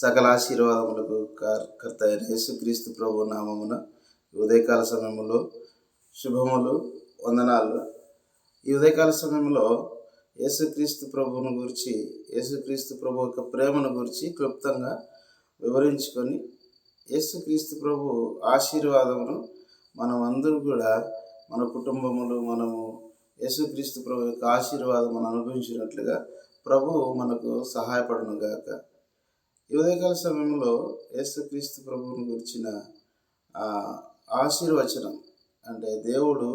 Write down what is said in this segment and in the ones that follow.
సకల ఆశీర్వాదములకు కర్త అయిన యేసుక్రీస్తు ప్రభు నామమున ఉదయకాల సమయంలో శుభములు వందనాలు. ఈ ఉదయకాల సమయంలో యేసుక్రీస్తు ప్రభువును గురించి యేసుక్రీస్తు ప్రభు యొక్క ప్రేమను గురించి క్లుప్తంగా వివరించుకొని యేసుక్రీస్తు ప్రభు ఆశీర్వాదమును మనం అందరూ కూడా మన కుటుంబములు మనము యేసుక్రీస్తు ప్రభు యొక్క ఆశీర్వాదం మనం అనుభవించినట్లుగా ప్రభు మనకు సహాయపడను గాక. ఈ ఉదయకాల సమయంలో యేసుక్రీస్తు ప్రభువును గురించిన ఆశీర్వచనం అంటే దేవుడు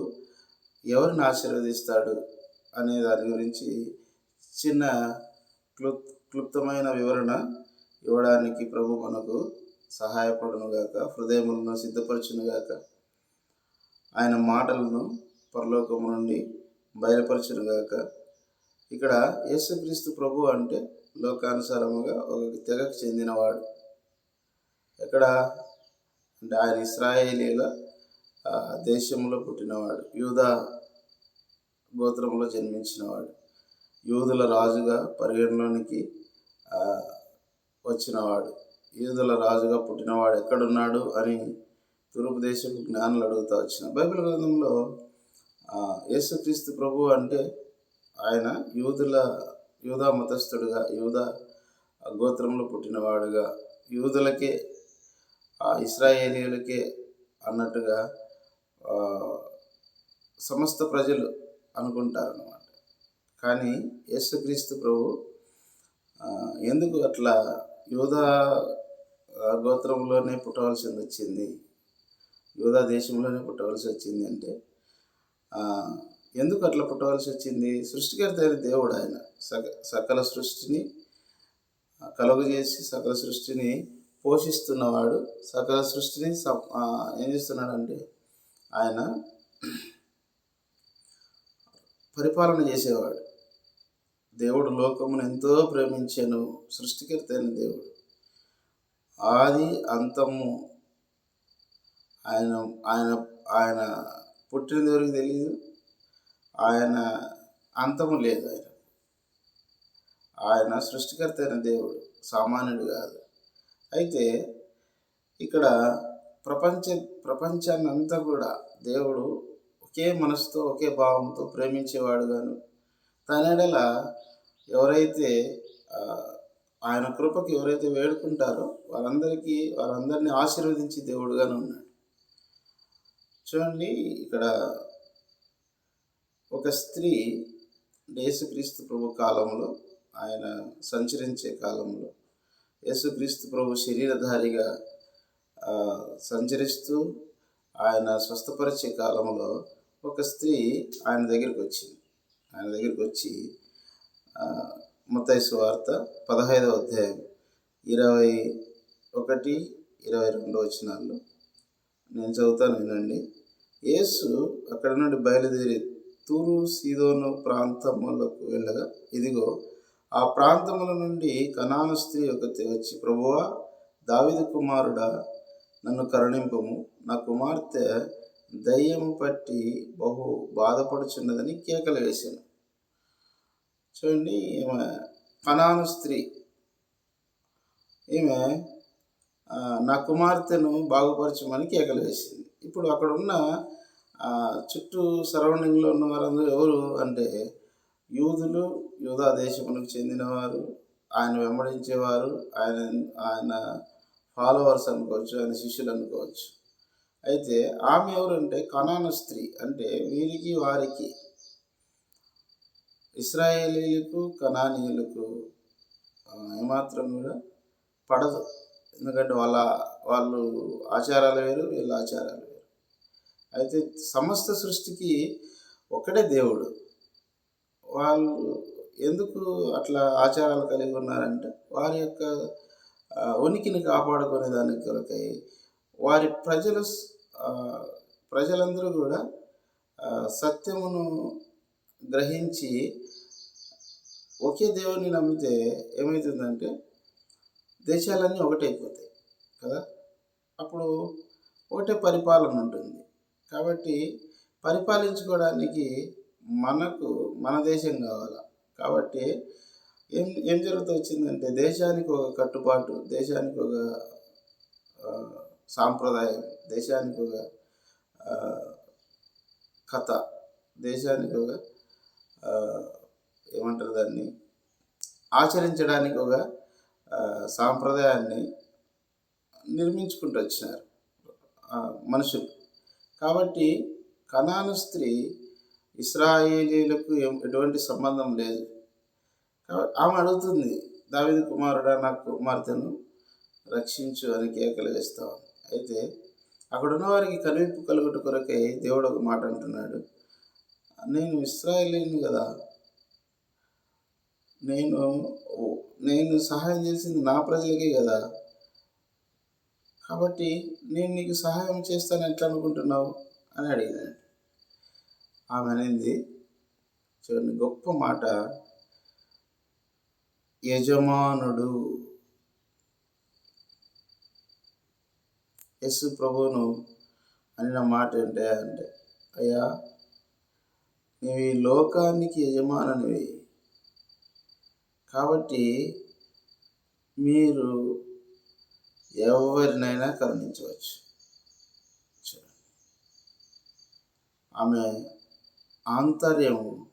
ఎవరిని ఆశీర్వదిస్తాడు అనే దాని గురించి చిన్న క్లుప్ క్లుప్తమైన వివరణ ఇవ్వడానికి ప్రభు మనకు సహాయపడునుగాక హృదయములను సిద్ధపరచునుగాక ఆయన మాటలను పరలోకము నుండి బయలుపరచునుగాక ఇక్కడ యేసుక్రీస్తు ప్రభు అంటే లోకానుసారముగా ఒక తెగకు చెందినవాడు. ఎక్కడ? అంటే ఆయన ఇస్రాయేలీల దేశంలో పుట్టినవాడు. యూదా గోత్రంలో జన్మించినవాడు. యూదుల రాజుగా పరిగణలోనికి వచ్చినవాడు. యూదుల రాజుగా పుట్టినవాడు ఎక్కడున్నాడు అని తూర్పు దేశపు జ్ఞానులు అడుగుతూ వచ్చిన. బైబిల్ గ్రంథంలో యేసుక్రీస్తు ప్రభు అంటే ఆయన యూదుల యూదా మతస్థుడుగా యూదా గోత్రంలో పుట్టినవాడుగా యూదులకే ఆ ఇస్రాయేలీలకే అన్నట్టుగా సమస్త ప్రజలు అనుకుంటారు కానీ యేసుక్రీస్తు ప్రభు ఎందుకు అట్లా యూదా గోత్రంలోనే పుట్టవలసింది వచ్చింది? యూదా దేశంలోనే పుట్టవలసి వచ్చింది అంటే ఎందుకు అట్లా పుట్టవలసి వచ్చింది? సృష్టికర్త అయిన దేవుడు ఆయన సక సకల సృష్టిని కలుగజేసి సకల సృష్టిని పోషిస్తున్నవాడు సకల సృష్టిని సం- ఏం చేస్తున్నాడంటే ఆయన పరిపాలన చేసేవాడు. దేవుడు లోకమును ఎంతో ప్రేమించాను సృష్టికర్త అయిన దేవుడు. ఆది అంతము ఆయన ఆయన ఆయన పుట్టిన దేవుడికి తెలియదు ఆయన అంతము లేదు ఆయన. ఆయన సృష్టికర్త అయిన దేవుడు సామాన్యుడు కాదు. అయితే ఇక్కడ ప్రపంచ ప్రపంచాన్ని అంతా కూడా దేవుడు ఒకే మనసుతో ఒకే భావంతో ప్రేమించేవాడు తనేడల ఎవరైతే ఆయన కృపకి ఎవరైతే వేడుకుంటారో వారందరికీ వారందరినీ ఆశీర్వదించి దేవుడుగానే ఉన్నాడు. చూడండి ఇక్కడ ఒక స్త్రీ యేసుక్రీస్తు ప్రభు కాలంలో ఆయన సంచరించే కాలంలో యేసుక్రీస్తు ప్రభు శరీరధారిగా సంచరిస్తూ ఆయన స్వస్థపరిచే కాలంలో ఒక స్త్రీ ఆయన దగ్గరికి వచ్చింది. ఆయన దగ్గరికి వచ్చి ముత్తైసు వార్త పదహైదవ అధ్యాయం ఇరవై ఒకటి ఇరవై రెండు వచ్చినాల్లో నేను చదువుతాను వినండి. యేసు అక్కడ నుండి బయలుదేరి తూరు సీదోను ప్రాంతములకు వెళ్ళగా ఇదిగో ఆ ప్రాంతముల నుండి కనాను స్త్రీ ఒకటి వచ్చి ప్రభువా దావిద కుమారుడా నన్ను కరుణింపము. నా కుమార్తె దయ్యం పట్టి బహు బాధపడుచున్నదని కేకలు వేశాను చూడండి ఈమె కనాను స్త్రీ. ఈమె నా కుమార్తెను బాగుపరచమని కేకలు వేసింది. ఇప్పుడు అక్కడ ఉన్న చుట్టూ సరౌండింగ్లో ఉన్న వారందరూ ఎవరు అంటే యూదులు యూదా దేశములకు చెందినవారు ఆయన వెంబడించేవారు ఆయన ఆయన ఫాలోవర్స్ అనుకోవచ్చు ఆయన శిష్యులు అనుకోవచ్చు. అయితే ఆమె ఎవరంటే కనాన స్త్రీ. అంటే వీరికి వారికి ఇస్రాయేలీలకు కనానీయులకు ఏమాత్రం కూడా పడదు. ఎందుకంటే వాళ్ళ వాళ్ళు ఆచారాలు వేరు వీళ్ళ ఆచారాలు వేరు. అయితే సమస్త సృష్టికి ఒకటే దేవుడు. వాళ్ళు ఎందుకు అట్లా ఆచారాలు కలిగి ఉన్నారంటే వారి యొక్క ఉనికిని కాపాడుకునే దానికి కొరకై వారి ప్రజలు ప్రజలందరూ కూడా సత్యమును గ్రహించి ఒకే దేవుని నమ్మితే ఏమవుతుందంటే దేశాలన్నీ ఒకటైపోతాయి కదా. అప్పుడు ఒకటే పరిపాలన ఉంటుంది. కాబట్టి పరిపాలించుకోవడానికి మనకు మన దేశం కావాలి? కాబట్టి ఏం ఏం జరుగుతూ వచ్చిందంటే దేశానికి ఒక కట్టుబాటు దేశానికి ఒక సాంప్రదాయం దేశానికి ఒక కథ దేశానికి ఒక ఏమంటారు దాన్ని? ఆచరించడానికి ఒక సాంప్రదాయాన్ని నిర్మించుకుంటూ వచ్చినారు మనుషులు. కాబట్టి కనాను స్త్రీ ఇస్రాయేలీలకు ఎం- ఎటువంటి సంబంధం లేదు. కాబట్టి ఆమె అడుగుతుంది దావిది కుమారుడా నా కుమార్తెను రక్షించు అని కేకలు వేస్తా అయితే అక్కడున్న వారికి కనువిప్పు కలుగుట కొరకై దేవుడు ఒక మాట అంటున్నాడు నేను ఇస్రాయేలీని కదా నేను నేను సహాయం చేసింది నా ప్రజలకే కదా కాబట్టి నేను నీకు సహాయం చేస్తాను ఎట్లా అనుకుంటున్నావు? అని అడిగినాడు ఆమె అనేది చూడండి గొప్ప మాట. యజమానుడు యస్సు ప్రభువును అనిన మాట ఏంటే అంటే అయ్యా నీవు ఈ లోకానికి యజమాననివి. కాబట్టి మీరు ఎవరినైనా కరుణించవచ్చు. ఆమె ఆంతర్యము.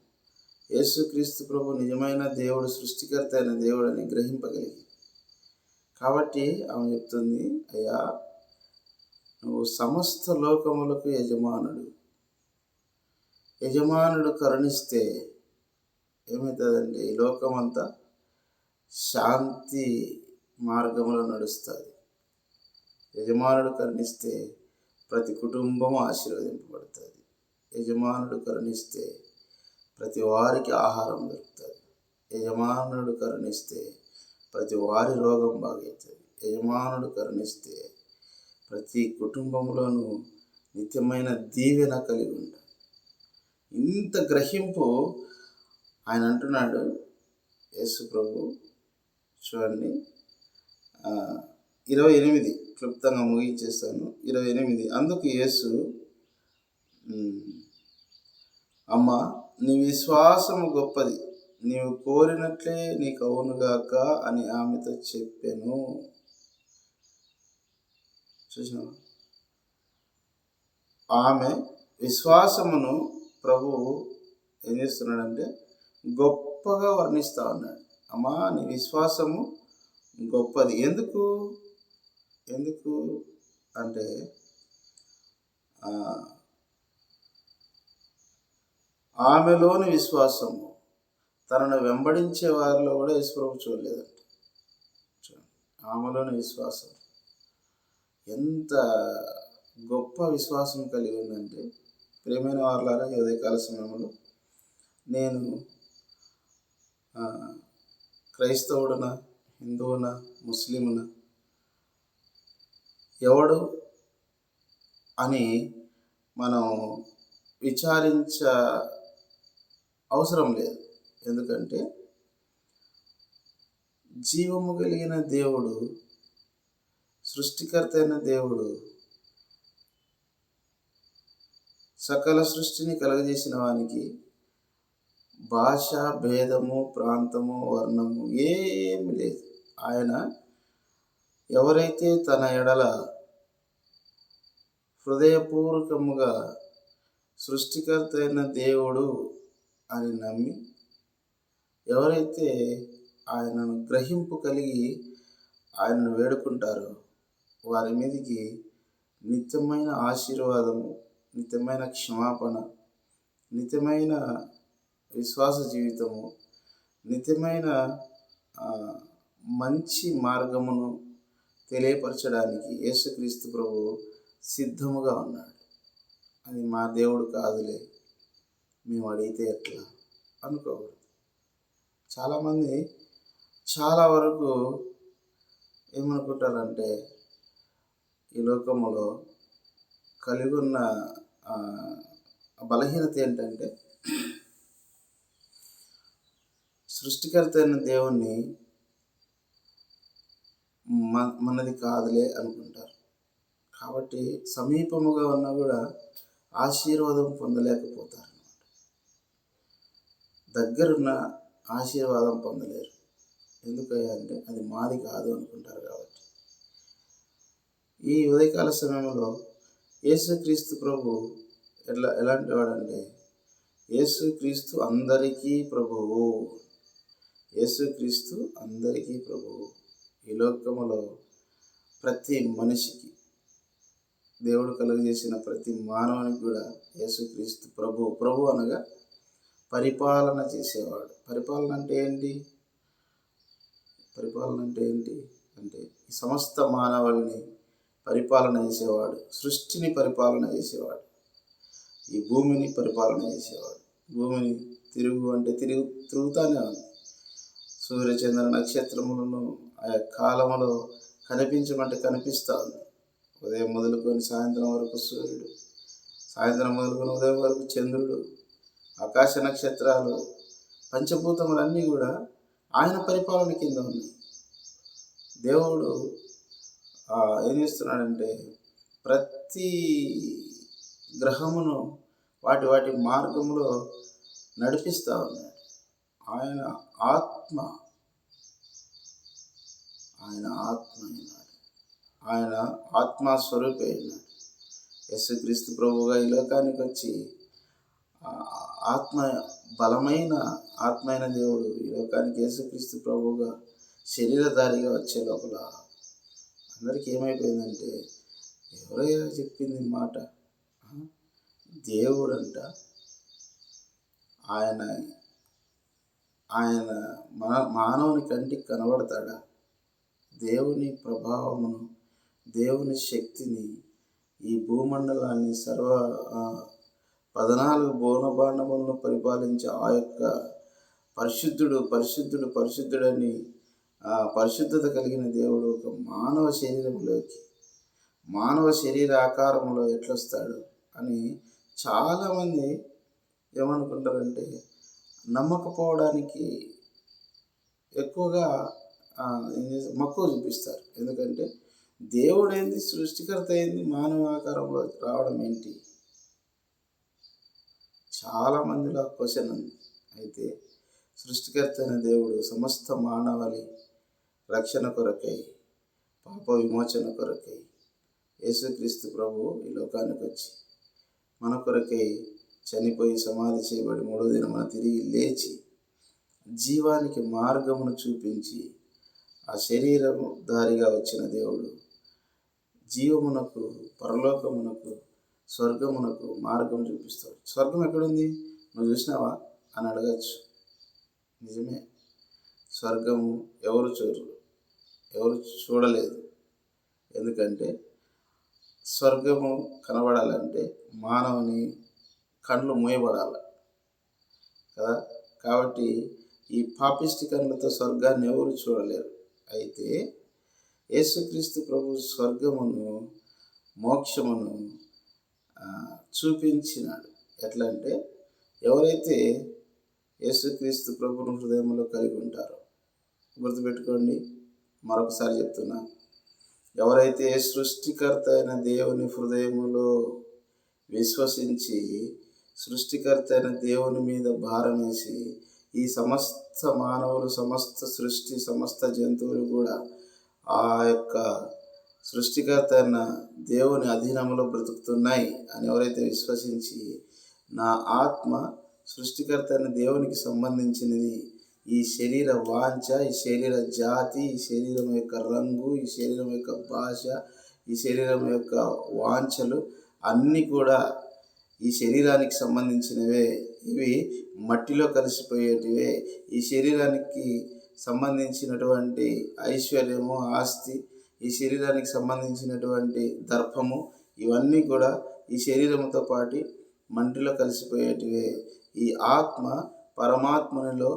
యేసుక్రీస్తు ప్రభు నిజమైన దేవుడు సృష్టికర్త అయిన దేవుడని గ్రహింపగలిగి. కాబట్టి ఆమె చెప్తుంది అయ్యా నువ్వు సమస్త లోకములకు యజమానుడు. యజమానుడు కరుణిస్తే ఏమవుతుందండి ఈ లోకమంతా శాంతి మార్గంలో నడుస్తుంది. యజమానుడు కరుణిస్తే ప్రతి కుటుంబం ఆశీర్వదింపబడుతుంది. యజమానుడు కరుణిస్తే ప్రతి వారికి ఆహారం దొరుకుతుంది. యజమానుడు కరుణిస్తే ప్రతి వారి రోగం బాగవుతుంది యజమానుడు కరుణిస్తే ప్రతి కుటుంబంలోనూ నిత్యమైన దీవెన కలిగి ఉంటాడు ఇంత గ్రహింపు ఆయన అంటున్నాడు. యేసు ప్రభు చూడండి. ఇరవై ఎనిమిది క్లుప్తంగా ముగించేస్తాను. ఇరవై ఎనిమిది. అందుకు యేసు అమ్మ నీ విశ్వాసము గొప్పది. నీవు కోరినట్లే నీకు అవునుగాక అని ఆమెతో చెప్పాను. చూసినా ఆమె విశ్వాసమును ప్రభువు ఏం చేస్తున్నాడంటే గొప్పగా వర్ణిస్తా ఉన్నాడు. అమ్మా నీ విశ్వాసము గొప్పది. ఎందుకు? ఎందుకు అంటే ఆమెలోని విశ్వాసము తనను వెంబడించే వారిలో కూడా యేసుప్రభు చూడలేదంట. ఆమెలోని విశ్వాసం. ఎంత గొప్ప విశ్వాసం కలిగి ఉందంటే ప్రేమైన వారులారా ఉదయకాల సమయంలో నేను ఆ, క్రైస్తవుడునా హిందువునా ముస్లిమునా ఎవడు అని మనం విచారించ అవసరం లేదు. ఎందుకంటే జీవము కలిగిన దేవుడు సృష్టికర్త అయిన దేవుడు సకల సృష్టిని కలగజేసిన వానికి భాష భేదము ప్రాంతము వర్ణము ఏమి లేదు. ఆయన ఎవరైతే తన ఎడల హృదయపూర్వకముగా సృష్టికర్త అయిన దేవుడు అని నమ్మి ఎవరైతే ఆయనను గ్రహింపు కలిగి ఆయనను వేడుకుంటారో వారి మీదకి నిత్యమైన ఆశీర్వాదము నిత్యమైన క్షమాపణ నిత్యమైన విశ్వాస జీవితము నిత్యమైన మంచి మార్గమును తెలియపరచడానికి యేసుక్రీస్తు ప్రభు సిద్ధముగా ఉన్నాడు. అది మా దేవుడు కాదులే మేము అడిగితే ఎట్లా? అనుకోకూడదు. చాలామంది చాలా వరకు ఏమనుకుంటారంటే ఈ లోకములో కలిగి ఉన్న బలహీనత ఏంటంటే సృష్టికర్త అయిన దేవుణ్ణి మ మనది కాదులే అనుకుంటారు. కాబట్టి సమీపముగా ఉన్నా కూడా ఆశీర్వాదం పొందలేకపోతారు దగ్గరున్న ఆశీర్వాదం పొందలేరు. ఎందుకంటే అంటే అది మాది కాదు అనుకుంటారు కాబట్టి. ఈ ఉదయకాల సమయంలో యేసుక్రీస్తు ప్రభు ఎట్లా ఎలాంటి వాడంటే యేసుక్రీస్తు అందరికీ ప్రభువు. యేసుక్రీస్తు అందరికీ ప్రభువు. ఈ లోకములో ప్రతి మనిషికి దేవుడు కలుగజేసిన ప్రతి మానవునికి కూడా యేసుక్రీస్తు ప్రభు ప్రభు అనగా పరిపాలన చేసేవాడు. పరిపాలన అంటే ఏంటి? పరిపాలన అంటే ఏంటి? అంటే ఈ సమస్త మానవుల్ని పరిపాలన చేసేవాడు. సృష్టిని పరిపాలన చేసేవాడు. ఈ భూమిని పరిపాలన చేసేవాడు. భూమిని తిరుగు అంటే తిరుగు తిరుగుతానే ఉంది. సూర్యచంద్ర నక్షత్రములను ఆ కాలములో కనిపించమంటే కనిపిస్తూ ఉంది. ఉదయం మొదలుకొని సాయంత్రం వరకు సూర్యుడు సాయంత్రం మొదలుకొని ఉదయం వరకు చంద్రుడు ఆకాశ నక్షత్రాలు పంచభూతములన్నీ కూడా ఆయన పరిపాలన కింద ఉన్నాయి. దేవుడు ఏం చేస్తున్నాడంటే ప్రతి గ్రహమును వాటి వాటి మార్గంలో నడిపిస్తూ ఉన్నాడు. ఆయన ఆత్మ ఆయన ఆత్మ అయినా ఆయన ఆత్మస్వరూపి అయినాడు యేసుక్రీస్తు ప్రభువుగా ఈ లోకానికి వచ్చి ఆత్మ బలమైన ఆత్మైన దేవుడు ఈ లోకానికి యేసుక్రీస్తు ప్రభువుగా శరీరధారిగా వచ్చే లోపల అందరికీ ఏమైపోయిందంటే ఎవరయ్యా చెప్పింది మాట. దేవుడంట. ఆయన ఆయన మన మానవుని కంటికి కనబడతాడా? దేవుని ప్రభావమును దేవుని శక్తిని ఈ భూమండలాన్ని సర్వ పద్నాలుగు భూనభాండములను పరిపాలించే ఆ యొక్క పరిశుద్ధుడు పరిశుద్ధుడు పరిశుద్ధుడని పరిశుద్ధత కలిగిన దేవుడు ఒక మానవ శరీరంలోకి మానవ శరీర ఆకారంలో ఎట్లొస్తాడు అని చాలామంది ఏమనుకుంటారంటే నమ్మకపోవడానికి ఎక్కువగా మక్కువ చూపిస్తారు. ఎందుకంటే దేవుడు ఏంది సృష్టికర్త ఏంది మానవ ఆకారంలో రావడం ఏంటి? చాలా మందిలో క్వశ్చన్ ఉంది. అయితే సృష్టికర్త అయిన దేవుడు సమస్త మానవాళి రక్షణ కొరకై పాప విమోచన కొరకై యేసుక్రీస్తు ప్రభు ఈ లోకానికి వచ్చి మన కొరకై చనిపోయి సమాధి చేయబడి మూడో దినమున తిరిగి లేచి జీవానికి మార్గమును చూపించి ఆ శరీరము దారిగా వచ్చిన దేవుడు జీవమునకు పరలోకమునకు స్వర్గమునకు మార్గం చూపిస్తాడు. స్వర్గం ఎక్కడుంది? నువ్వు చూసినావా? అని అడగచ్చు. నిజమే. స్వర్గము ఎవరు చూడరు. ఎవరు చూడలేదు. ఎందుకంటే స్వర్గము కనబడాలంటే మానవుని కళ్ళు మూయబడాలి. కదా? కాబట్టి ఈ పాపిష్టి కళ్ళతో స్వర్గాన్ని ఎవరు చూడలేరు. అయితే యేసుక్రీస్తు ప్రభు స్వర్గమును మోక్షమును చూపించినాడు. ఎట్లా అంటే ఎవరైతే యేసుక్రీస్తు ప్రభును హృదయంలో కలిగి ఉంటారో గుర్తుపెట్టుకోండి మరొకసారి చెప్తున్నా. ఎవరైతే సృష్టికర్త అయిన దేవుని హృదయములో విశ్వసించి సృష్టికర్త అయిన దేవుని మీద భారం వేసి ఈ సమస్త మానవులు సమస్త సృష్టి సమస్త జంతువులు కూడా ఆ యొక్క సృష్టికర్త అయిన దేవుని అధీనంలో బ్రతుకుతున్నాయి అని ఎవరైతే విశ్వసించి నా ఆత్మ సృష్టికర్త అయిన దేవునికి సంబంధించినది ఈ శరీర వాంఛ ఈ శరీర జాతి ఈ శరీరం యొక్క రంగు ఈ శరీరం యొక్క భాష ఈ శరీరం యొక్క వాంఛలు అన్నీ కూడా ఈ శరీరానికి సంబంధించినవే. ఇవి మట్టిలో కలిసిపోయేటివే. ఈ శరీరానికి సంబంధించినటువంటి ఐశ్వర్యము ఆస్తి ఈ శరీరానికి సంబంధించినటువంటి దర్భము ఇవన్నీ కూడా ఈ శరీరంతో పాటు మంటిలో కలిసిపోయేటివే. ఈ ఆత్మ పరమాత్మనిలో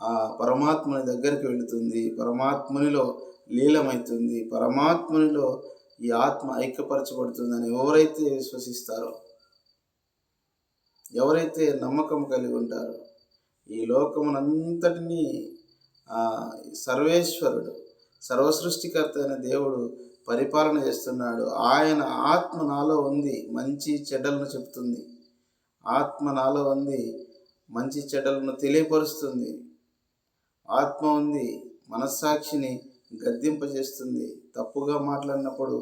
ఆ పరమాత్మని దగ్గరికి వెళుతుంది. పరమాత్మనిలో లీలమవుతుంది పరమాత్మనిలో ఈ ఆత్మ ఐక్యపరచబడుతుందని ఎవరైతే విశ్వసిస్తారో ఎవరైతే నమ్మకం కలిగి ఉంటారో ఈ లోకమునంతటినీ సర్వేశ్వరుడు సర్వసృష్టికర్త అయిన దేవుడు పరిపాలన చేస్తున్నాడు. ఆయన ఆత్మ నాలో ఉంది మంచి చెడ్డలను చెప్తుంది ఆత్మ నాలో ఉంది మంచి చెడ్డలను తెలియపరుస్తుంది. ఆత్మ ఉంది మనస్సాక్షిని గద్దింపజేస్తుంది. తప్పుగా మాట్లాడినప్పుడు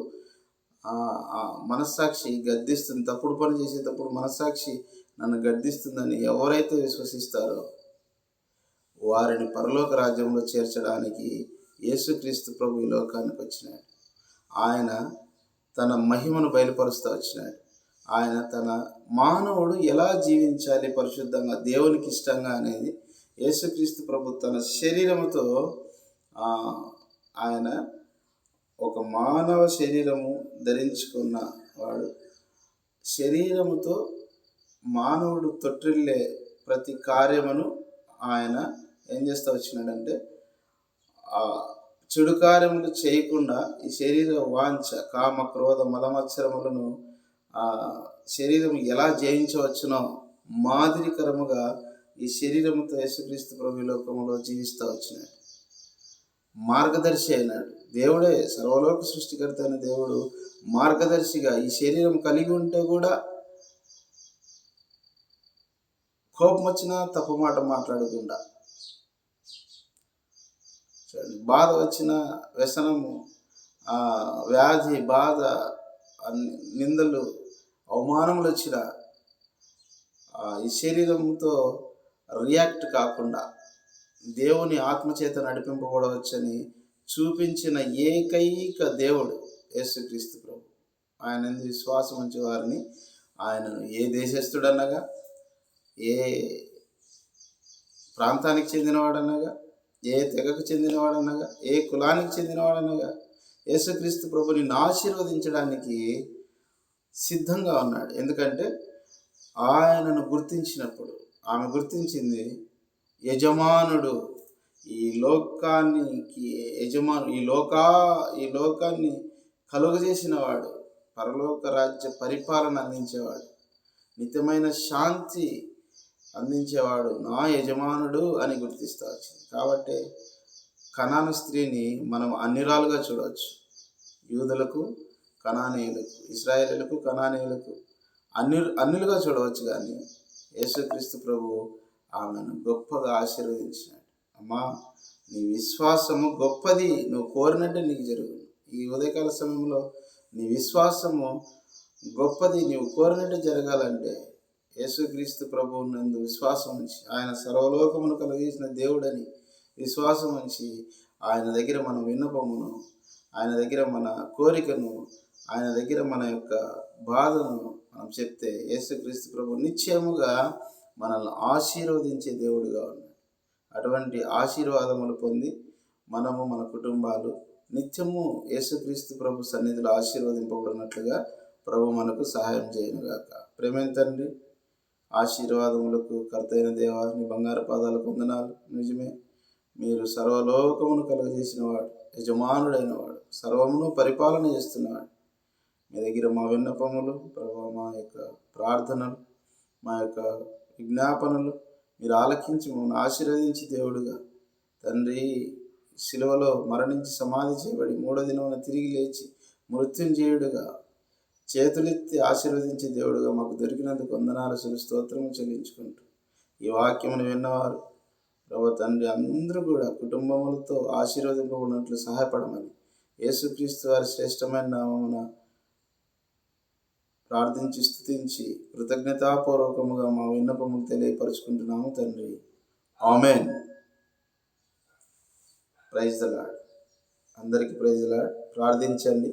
మనస్సాక్షి గద్దిస్తుంది. తప్పుడు పని చేసేటప్పుడు మనస్సాక్షి నన్ను గద్దిస్తుందని ఎవరైతే విశ్వసిస్తారో వారిని పరలోక రాజ్యంలో చేర్చడానికి యేసుక్రీస్తు ప్రభు ఈ లోకానికి వచ్చినాడు. ఆయన తన మహిమను బయలుపరుస్తూ వచ్చినాడు. ఆయన తన మానవుడు ఎలా జీవించాలి పరిశుద్ధంగా దేవునికి ఇష్టంగా అనేది యేసుక్రీస్తు ప్రభు తన శరీరముతో ఆయన ఒక మానవ శరీరము ధరించుకున్న వాడు శరీరముతో మానవుడు తొట్టిల్లే ప్రతి కార్యమును ఆయన ఏం చేస్తూ వచ్చినాడంటే ఆ చెడు కార్యములు చేయకుండా ఈ శరీర వాంఛ కామ క్రోధ మలమత్సరములను ఆ శరీరం ఎలా జయించవచ్చునో మాదిరికరముగా ఈ శరీరముతో యేసుక్రీస్తు ప్రభు లోకంలో జీవిస్తూ వచ్చినాడు. మార్గదర్శి అయినాడు. దేవుడే సర్వలోక సృష్టికర్త అయిన దేవుడు మార్గదర్శిగా ఈ శరీరం కలిగి ఉంటే కూడా కోపం వచ్చినా తప్పు మాట మాట్లాడకుండా బాధ వచ్చిన వ్యసనము ఆ, వ్యాధి బాధ నిందలు అవమానములు వచ్చిన ఆ, ఈ శరీరంతో రియాక్ట్ కాకుండా దేవుని ఆత్మచేత నడిపింపబడవచ్చని చూపించిన ఏకైక దేవుడు యేసుక్రీస్తు ప్రభు. ఆయన యందు విశ్వాసం ఉంచే వారిని ఆయనను ఏ దేశస్థుడనగా ఏ ప్రాంతానికి చెందినవాడనగా ఏ తెగకు చెందినవాడనగా ఏ కులానికి చెందినవాడనగా యేసుక్రీస్తు ప్రభు నిన్ను ఆశీర్వదించడానికి సిద్ధంగా ఉన్నాడు. ఎందుకంటే ఆయనను గుర్తించినప్పుడు ఆమె గుర్తించింది యజమానుడు. ఈ లోకానికి యజమాను ఈ లోకా ఈ లోకాన్ని కలుగజేసిన వాడు పరలోక రాజ్య పరిపాలన అందించేవాడు. నిత్యమైన శాంతి అందించేవాడు నా యజమానుడు అని గుర్తిస్తూ వచ్చింది కాబట్టి కణాను స్త్రీని మనం అన్నిరాలుగా చూడవచ్చు. యూదులకు కణానీయులకు ఇస్రాయేలీలకు కణానీయులకు అన్ని అన్నిలుగా చూడవచ్చు కానీ యేసుక్రీస్తు ప్రభు ఆమెను గొప్పగా ఆశీర్వదించినాడు. అమ్మా నీ విశ్వాసము గొప్పది నువ్వు కోరినట్టే నీకు జరుగు ఈ ఉదయకాల సమయంలో నీ విశ్వాసము గొప్పది నీవు కోరినట్టు జరగాలంటే యేసుక్రీస్తు ప్రభువు నందు విశ్వాసం ఉంచి ఆయన సర్వలోకమును కలిగించిన దేవుడని విశ్వాసం ఉంచి ఆయన దగ్గర మన విన్నపమును ఆయన దగ్గర మన కోరికను ఆయన దగ్గర మన యొక్క బాధను మనం చెప్తే యేసుక్రీస్తు ప్రభు నిశ్చయముగా మనల్ని ఆశీర్వదించే దేవుడుగా ఉన్నాడు. అటువంటి ఆశీర్వాదములు పొంది మనము మన కుటుంబాలు నిత్యము యేసుక్రీస్తు ప్రభు సన్నిధిలో ఆశీర్వదింపబడినట్లుగా ప్రభు మనకు సహాయం చేయనుగాక. ప్రేమైన తండ్రి ఆశీర్వాదములకు కర్తైన దేవ నీ బంగారు పాదాలకు వందనాలు. నిజమే మీరు సర్వలోకమును కలుగజేసిన వాడు యజమానుడైన వాడు సర్వమును పరిపాలన చేస్తున్నవాడు. మీ దగ్గర మా విన్నపములు ప్రభు మా యొక్క ప్రార్థనలు మా యొక్క విజ్ఞాపనలు మీరు ఆలకించి మమ్మల్ని ఆశీర్వదించి దేవుడుగా. తండ్రి శిలువలో మరణించి సమాధి చేయబడి మూడో దినమున తిరిగి లేచి మృత్యుంజయుడుగా చేతులెత్తి ఆశీర్వదించే దేవుడుగా మాకు దొరికినందుకు వందనాలు సులు స్తోత్రము చెల్లించుకుంటూ ఈ వాక్యమును విన్నవారు. ప్రభు తండ్రి అందరూ కూడా కుటుంబములతో ఆశీర్వదింపబడినట్లు సహాయపడమని యేసుక్రీస్తు వారి శ్రేష్టమైన నామమున ప్రార్థించి స్థుతించి కృతజ్ఞతాపూర్వకముగా మా విన్నపములు తెలియపరుచుకుంటున్నాము తండ్రి. ఆమెన్. ప్రైజ్ ద లాడ్ అందరికీ ప్రైజ్ ద లాడ్ ప్రార్థించండి.